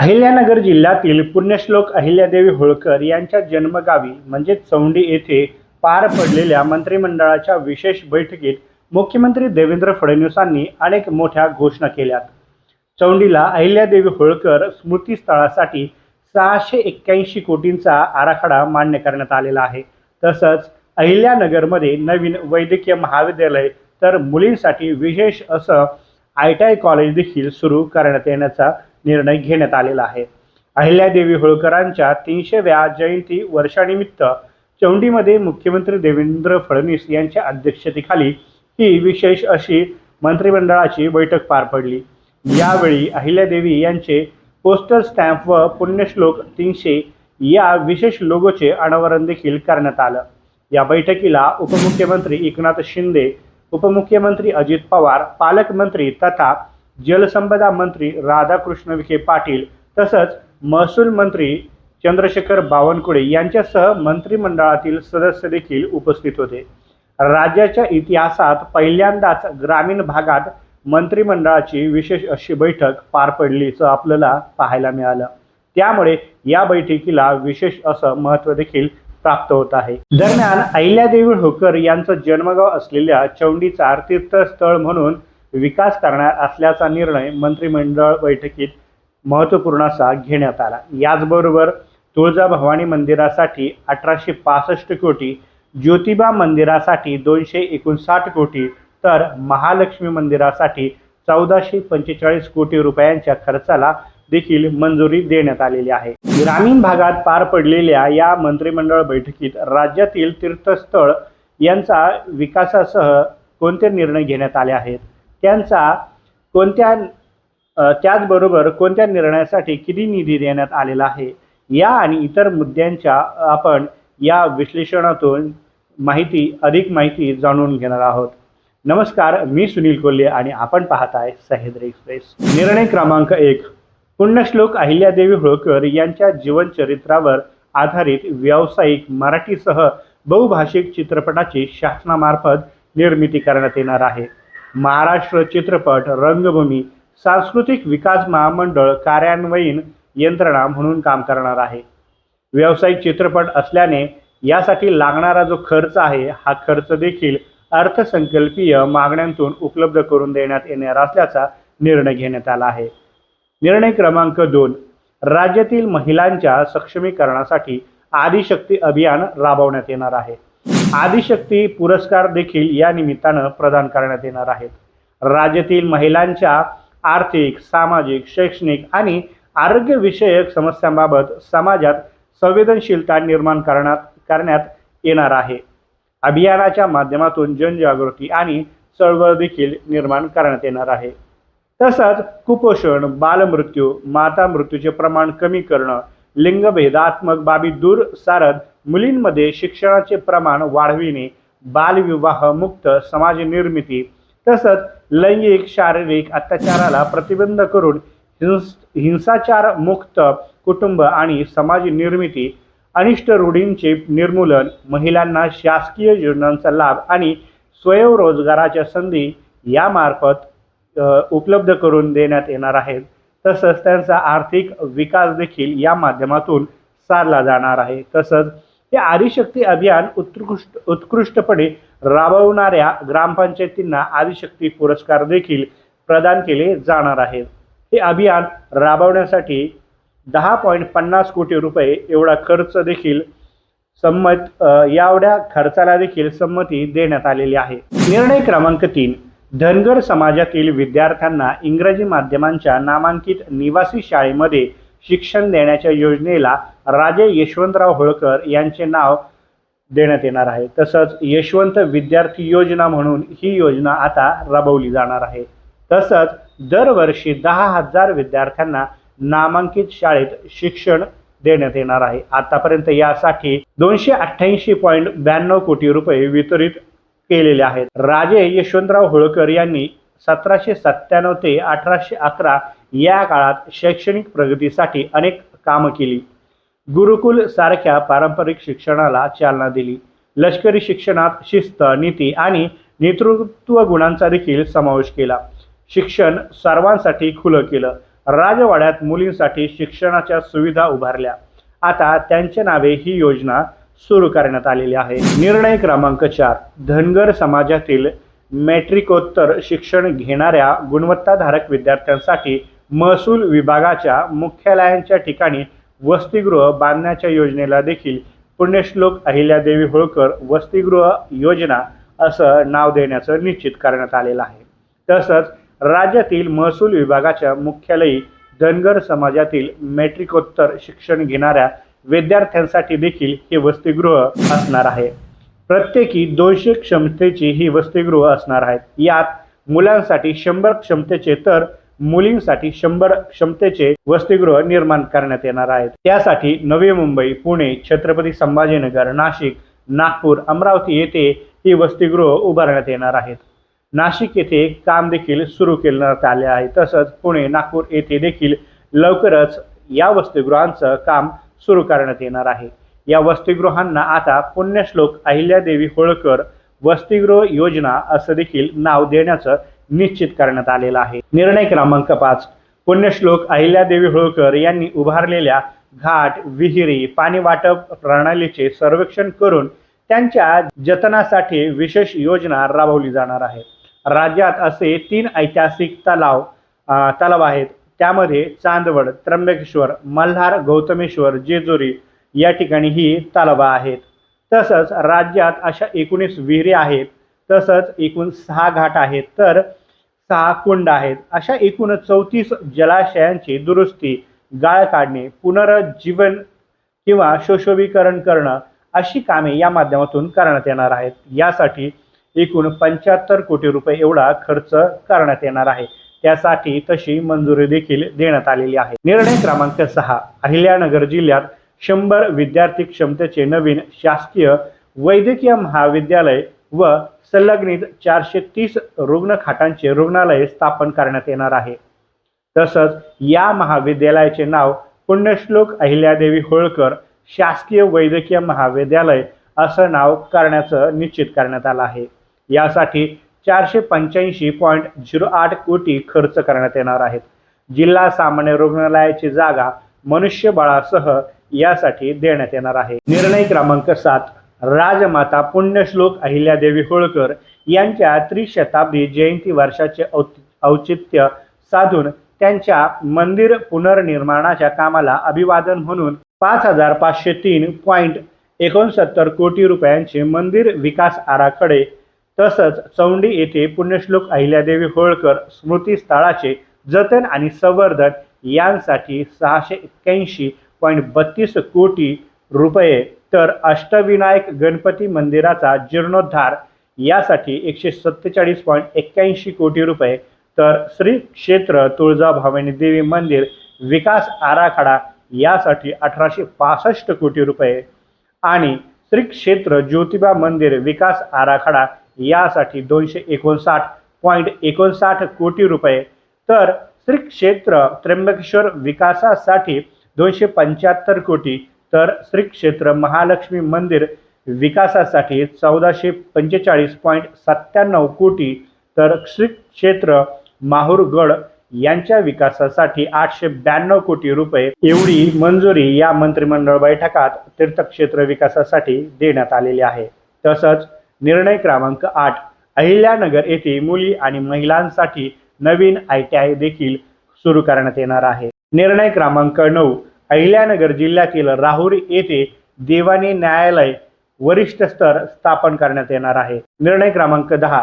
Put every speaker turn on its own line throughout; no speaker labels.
अहिल्यानगर जिल्ह्यातील पुण्यश्लोक अहिल्यादेवी होळकर यांच्या जन्मगावी म्हणजे चौंडी येथे पार पडलेल्या मंत्रिमंडळाच्या विशेष बैठकीत मुख्यमंत्री देवेंद्र फडणवीसांनी अनेक मोठ्या घोषणा केल्या चौंडीला अहिल्यादेवी होळकर स्मृतीस्थळासाठी सहाशे एक्क्याऐंशी कोटींचा आराखडा मान्य करण्यात आलेला आहे तसंच अहिल्यानगरमध्ये नवीन वैद्यकीय महाविद्यालय तर मुलींसाठी विशेष असं आय टी आय कॉलेज देखील सुरू करण्यात येण्याचा निर्णय घेण्यात आलेला आहे अहिल्यादेवी होळकरांच्या तीनशेव्या जयंती वर्षानिमित्त चौंडीमध्ये मुख्यमंत्री देवेंद्र फडणवीस यांच्या अध्यक्षतेखाली ही विशेष अशी मंत्रिमंडळाची बैठक पार पडली यावेळी अहिल्यादेवी यांचे पोस्टर स्टॅम्प व पुण्यश्लोक तीनशे या विशेष लोगोचे अनावरण देखील करण्यात आलं या बैठकीला उपमुख्यमंत्री एकनाथ शिंदे उपमुख्यमंत्री अजित पवार पालकमंत्री तथा जलसंपदा मंत्री राधाकृष्ण विखे पाटील तसंच महसूल मंत्री चंद्रशेखर बावनकुळे यांच्यासह मंत्रिमंडळातील सदस्य देखील उपस्थित होते राज्याच्या इतिहासात पहिल्यांदाच ग्रामीण भागात मंत्रिमंडळाची विशेष अशी बैठक पार पडलीचं आपल्याला पाहायला मिळालं त्यामुळे या बैठकीला विशेष असं महत्त्व देखील प्राप्त होत आहे दरम्यान अहिल्यादेवी होकर यांचं जन्मगाव असलेल्या चौंडीचा तीर्थस्थळ म्हणून विकास करणार असल्याचा निर्णय मंत्रिमंडळ बैठकीत महत्त्वपूर्ण असा घेण्यात आला याचबरोबर तुळजाभवानी मंदिरासाठी अठराशे पासष्ट कोटी ज्योतिबा मंदिरासाठी दोनशे एकोणसाठ कोटी तर महालक्ष्मी मंदिरासाठी चौदाशे पंचेचाळीस कोटी रुपयांच्या खर्चाला देखील मंजुरी देण्यात आलेली आहे ग्रामीण भागात पार पडलेल्या या मंत्रिमंडळ बैठकीत राज्यातील तीर्थस्थळ यांचा विकासासह कोणते निर्णय घेण्यात आले आहेत त्यांचा कोणत्या त्याचबरोबर कोणत्या निर्णयासाठी किती निधी देण्यात आलेला आहे या आणि इतर मुद्द्यांच्या आपण या विश्लेषणातून माहिती अधिक माहिती जाणून घेणार आहोत नमस्कार मी सुनील कोल्हे आणि आपण आहे सह्याद्र एक्सप्रेस
निर्णय क्रमांक एक पुण्यश्लोक अहिल्यादेवी होळकर यांच्या जीवनचरित्रावर आधारित व्यावसायिक मराठीसह बहुभाषिक चित्रपटाची शासनामार्फत निर्मिती करण्यात येणार आहे महाराष्ट्र चित्रपट रंगभूमी सांस्कृतिक विकास महामंडळ कार्यान्वयीन यंत्रणा म्हणून काम करणार आहे व्यावसायिक चित्रपट असल्याने यासाठी लागणारा जो खर्च आहे हा खर्च देखील अर्थसंकल्पीय मागण्यांतून उपलब्ध करून देण्यात येणार असल्याचा निर्णय घेण्यात आला आहे निर्णय क्रमांक दोन राज्यातील महिलांच्या सक्षमीकरणासाठी आदिशक्ती अभियान राबवण्यात येणार आहे आदिशक्ती पुरस्कार देखील या निमित्तानं प्रदान करण्यात येणार आहेत राज्यातील महिलांच्या आर्थिक सामाजिक शैक्षणिक आणि आरोग्यविषयक समस्यांबाबत समाजात संवेदनशीलता निर्माण करण्यात करण्यात येणार आहे अभियानाच्या माध्यमातून जनजागृती आणि चळवळ देखील निर्माण करण्यात येणार आहे तसंच कुपोषण बालमृत्यू माता मृत्यूचे प्रमाण कमी करणं लिंगभेदात्मक बाबी दूर सारद मुलींमध्ये शिक्षणाचे प्रमाण वाढविणे बालविवाह मुक्त समाज निर्मिती तसंच लैंगिक शारीरिक अत्याचाराला प्रतिबंध करून हिंस हिंसाचार मुक्त कुटुंब आणि समाज निर्मिती अनिष्ट रूढींचे निर्मूलन महिलांना शासकीय योजनांचा लाभ आणि स्वयंरोजगाराच्या संधी यामार्फत उपलब्ध करून देण्यात येणार आहेत तसंच त्यांचा आर्थिक विकास देखील या माध्यमातून साधला जाणार आहे तसंच हे आदिशक्ती अभियान उत्कृष्ट उत्कृष्टपणे राबवणाऱ्या ग्रामपंचायतींना आदिशक्ती पुरस्कार देखील प्रदान केले जाणार आहेत हे अभियान राबवण्यासाठी दहा पॉईंट पन्नास कोटी रुपये एवढा खर्च देखील संमत यावड्या खर्चाला देखील संमती देण्यात आलेली आहे निर्णय क्रमांक तीन धनगर समाजातील विद्यार्थ्यांना इंग्रजी माध्यमांच्या नामांकित निवासी शाळेमध्ये शिक्षण देण्याच्या योजनेला राजे यशवंतराव होळकर यांचे नाव देण्यात येणार आहे तसंच यशवंत विद्यार्थी योजना म्हणून ही योजना आता राबवली जाणार आहे तसंच दरवर्षी दहा हजार विद्यार्थ्यांना नामांकित शाळेत शिक्षण देण्यात येणार आहे आतापर्यंत यासाठी दोनशे अठ्ठ्याऐंशी पॉईंट ब्याण्णव कोटी रुपये वितरित केलेले आहेत राजे यशवंतराव होळकर यांनी सतराशे सत्त्याण्णव ते अठराशे अकरा या काळात शैक्षणिक प्रगतीसाठी अनेक कामं केली गुरुकुल सारख्या पारंपरिक शिक्षणाला चालना दिली लष्करी शिक्षणात शिस्त नीती आणि नेतृत्व गुणांचा देखील समावेश केला शिक्षण सर्वांसाठी खुलं केलं राजवाड्यात मुलींसाठी शिक्षणाच्या सुविधा उभारल्या आता त्यांच्या नावे ही योजना सुरू करण्यात आलेली आहे निर्णय क्रमांक चार धनगर समाजातील मॅट्रिकोत्तर शिक्षण घेणाऱ्या गुणवत्ताधारक विद्यार्थ्यांसाठी महसूल विभागाच्या मुख्यालयांच्या ठिकाणी वसतिगृह बांधण्याच्या योजनेला देखील पुण्यश्लोक अहिल्यादेवी होळकर वसतिगृह योजना असं नाव देण्याचं निश्चित करण्यात आलेलं आहे तसंच राज्यातील महसूल विभागाच्या मुख्यालयी धनगर समाजातील मॅट्रिकोत्तर शिक्षण घेणाऱ्या विद्यार्थ्यांसाठी देखील हे वसतिगृह असणार आहे प्रत्येकी दोनशे क्षमतेची ही वसतिगृह असणार आहेत यात मुलांसाठी शंभर क्षमतेचे तर मुलींसाठी शंभर क्षमतेचे वसतिगृह निर्माण करण्यात येणार आहेत त्यासाठी नवी मुंबई पुणे छत्रपती संभाजीनगर नाशिक नागपूर अमरावती येथे ही वसतिगृह उभारण्यात येणार आहेत नाशिक येथे काम देखील सुरू करण्यात आले आहे तसंच पुणे नागपूर येथे देखील लवकरच या वसतिगृहांचं काम सुरू करण्यात येणार आहे या वसतिगृहांना आता पुण्यश्लोक अहिल्यादेवी होळकर वसतिगृह योजना असं देखील नाव देण्याचं निश्चित करण्यात आलेला आहे निर्णय क्रमांक पाच पुण्यश्लोक अहिल्यादेवी होळकर यांनी उभारलेल्या घाट विहिरी पाणी वाटप प्रणालीचे सर्वेक्षण करून त्यांच्या जतनासाठी विशेष योजना राबवली जाणार आहे राज्यात असे तीन ऐतिहासिक तलाव तलाव आहेत त्यामध्ये चांदवड त्र्यंबकेश्वर मल्हार गौतमेश्वर जेजुरी या ठिकाणी ही तलाव आहेत तसंच राज्यात अशा एकोणीस विहिरी आहेत तसंच एकूण सहा घाट आहेत तर सहा कुंड आहेत अशा एकूण चौतीस जलाशयांची दुरुस्ती गाळ काढणे पुनरुज्जीवन किंवा शोशोभीकरण करणं अशी कामे या माध्यमातून करण्यात येणार आहेत यासाठी एकूण पंच्याहत्तर कोटी रुपये एवढा खर्च करण्यात येणार आहे त्यासाठी तशी मंजुरी देखील देण्यात आलेली आहे निर्णय क्रमांक सहा अहिल्यानगर जिल्ह्यात शंभर विद्यार्थी क्षमतेचे नवीन शासकीय वैद्यकीय महाविद्यालय व संलग्नित चारशे तीस रुग्ण खाटांचे रुग्णालय स्थापन करण्यात येणार आहे तसंच या महाविद्यालयाचे नाव पुण्यश्लोक अहिल्यादेवी होळकर शासकीय वैद्यकीय महाविद्यालय असं नाव करण्याचं निश्चित करण्यात आलं आहे यासाठी चारशे पंच्याऐंशी पॉईंट झिरो आठ कोटी खर्च करण्यात येणार आहेत जिल्हा सामान्य रुग्णालयाची जागा मनुष्यबळासह यासाठी देण्यात येणार आहे निर्णय क्रमांक सात राजमाता पुण्यश्लोक अहिल्यादेवी होळकर यांच्या त्रिशताब्दी जयंती वर्षाचे औचित्य साधून त्यांच्या मंदिर पुनर्निर्माणाच्या कामाला अभिवादन म्हणून पाच हजार पाचशे तीन पॉईंट एकोणसत्तर कोटी रुपयांचे मंदिर विकास आराखडे तसंच चौंडी येथे पुण्यश्लोक अहिल्यादेवी होळकर स्मृतीस्थळाचे जतन आणि संवर्धन यांसाठी सहाशे एक्क्याऐंशी पॉईंट बत्तीस कोटी रुपये तर अष्टविनायक गणपती मंदिराचा जीर्णोद्धार यासाठी एकशे सत्तेचाळीस पॉईंट एक्क्याऐंशी कोटी रुपये तर श्री क्षेत्र तुळजा देवी मंदिर विकास आराखडा यासाठी अठराशे पासष्ट कोटी रुपये आणि श्री क्षेत्र ज्योतिबा मंदिर विकास आराखडा यासाठी दोनशे एकोणसाठ पॉईंट एकोणसाठ कोटी रुपये तर श्री क्षेत्र त्र्यंबकेश्वर विकासासाठी दोनशे पंच्याहत्तर कोटी तर श्री क्षेत्र महालक्ष्मी मंदिर विकासासाठी चौदाशे पंचेचाळीस पॉईंट सत्त्याण्णव कोटी तर श्री क्षेत्र माहूरगड यांच्या विकासासाठी आठशे ब्याण्णव कोटी रुपये एवढी मंजुरी या मंत्रिमंडळ बैठकात तीर्थक्षेत्र विकासासाठी देण्यात आलेली आहे तसंच निर्णय क्रमांक आठ अहिल्यानगर येथे मुली आणि महिलांसाठी नवीन आय टी आय देखील सुरू करण्यात येणार आहे निर्णय क्रमांक नऊ अहिल्यानगर जिल्ह्यातील राहुरी येथे देवानी न्यायालय वरिष्ठ स्तर स्थापन करण्यात येणार आहे निर्णय क्रमांक दहा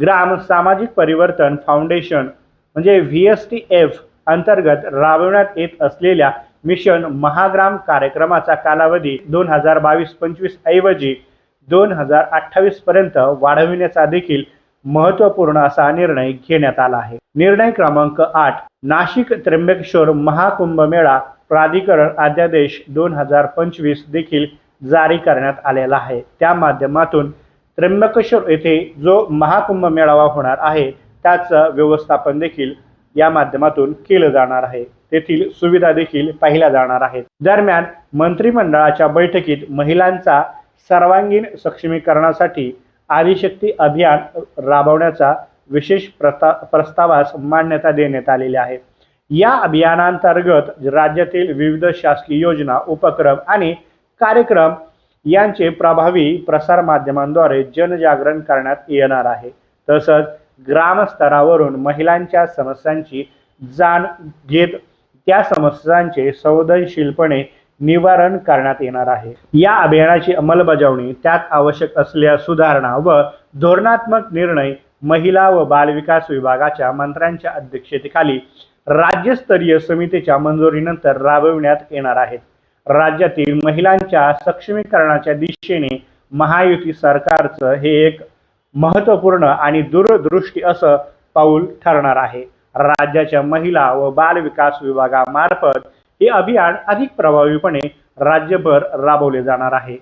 ग्राम सामाजिक परिवर्तन फाउंडेशन म्हणजे व्ही एस टी एफ अंतर्गत राबवण्यात येत असलेल्या मिशन महाग्राम कार्यक्रमाचा कालावधी दोन हजार बावीस पंचवीस ऐवजी दोन हजार अठ्ठावीस पर्यंत वाढविण्याचा देखील महत्त्वपूर्ण असा निर्णय घेण्यात आला आहे निर्णय क्रमांक आठ नाशिक त्र्यंबकेश्वर महाकुंभ मेळा प्राधिकरण अध्यादेश दोन हजार पंचवीस देखील जारी करण्यात आलेला आहे त्या माध्यमातून त्र्यंबकेश्वर येथे जो महाकुंभ मेळावा होणार आहे त्याचं व्यवस्थापन देखील या माध्यमातून केलं जाणार आहे तेथील सुविधा देखील पाहिल्या जाणार आहेत दरम्यान मंत्रिमंडळाच्या बैठकीत महिलांचा सर्वांगीण सक्षमीकरणासाठी आदिशक्ती अभियान राबवण्याचा विशेष प्रस्ता प्रस्तावास मान्यता देण्यात आलेली आहे या अभियानांतर्गत राज्यातील विविध शासकीय योजना उपक्रम आणि कार्यक्रम यांचे प्रभावी प्रसार माध्यमांद्वारे जनजागरण करण्यात येणार आहे तसंच ग्रामस्तरावरून महिलांच्या समस्यांची जाण घेत त्या समस्यांचे संवेदनशीलपणे निवारण करण्यात येणार आहे या अभियानाची अंमलबजावणी त्यात आवश्यक असलेल्या सुधारणा व धोरणात्मक निर्णय महिला व बालविकास विभागाच्या मंत्र्यांच्या अध्यक्षतेखाली राज्यस्तरीय समितीच्या मंजुरीनंतर राबविण्यात येणार आहेत राज्यातील महिलांच्या सक्षमीकरणाच्या दिशेने महायुती सरकारचं हे एक महत्त्वपूर्ण आणि दूरदृष्टी असं पाऊल ठरणार आहे राज्याच्या महिला व बाल विकास विभागामार्फत हे अभियान अधिक प्रभावीपणे राज्यभर राबवले जाणार आहे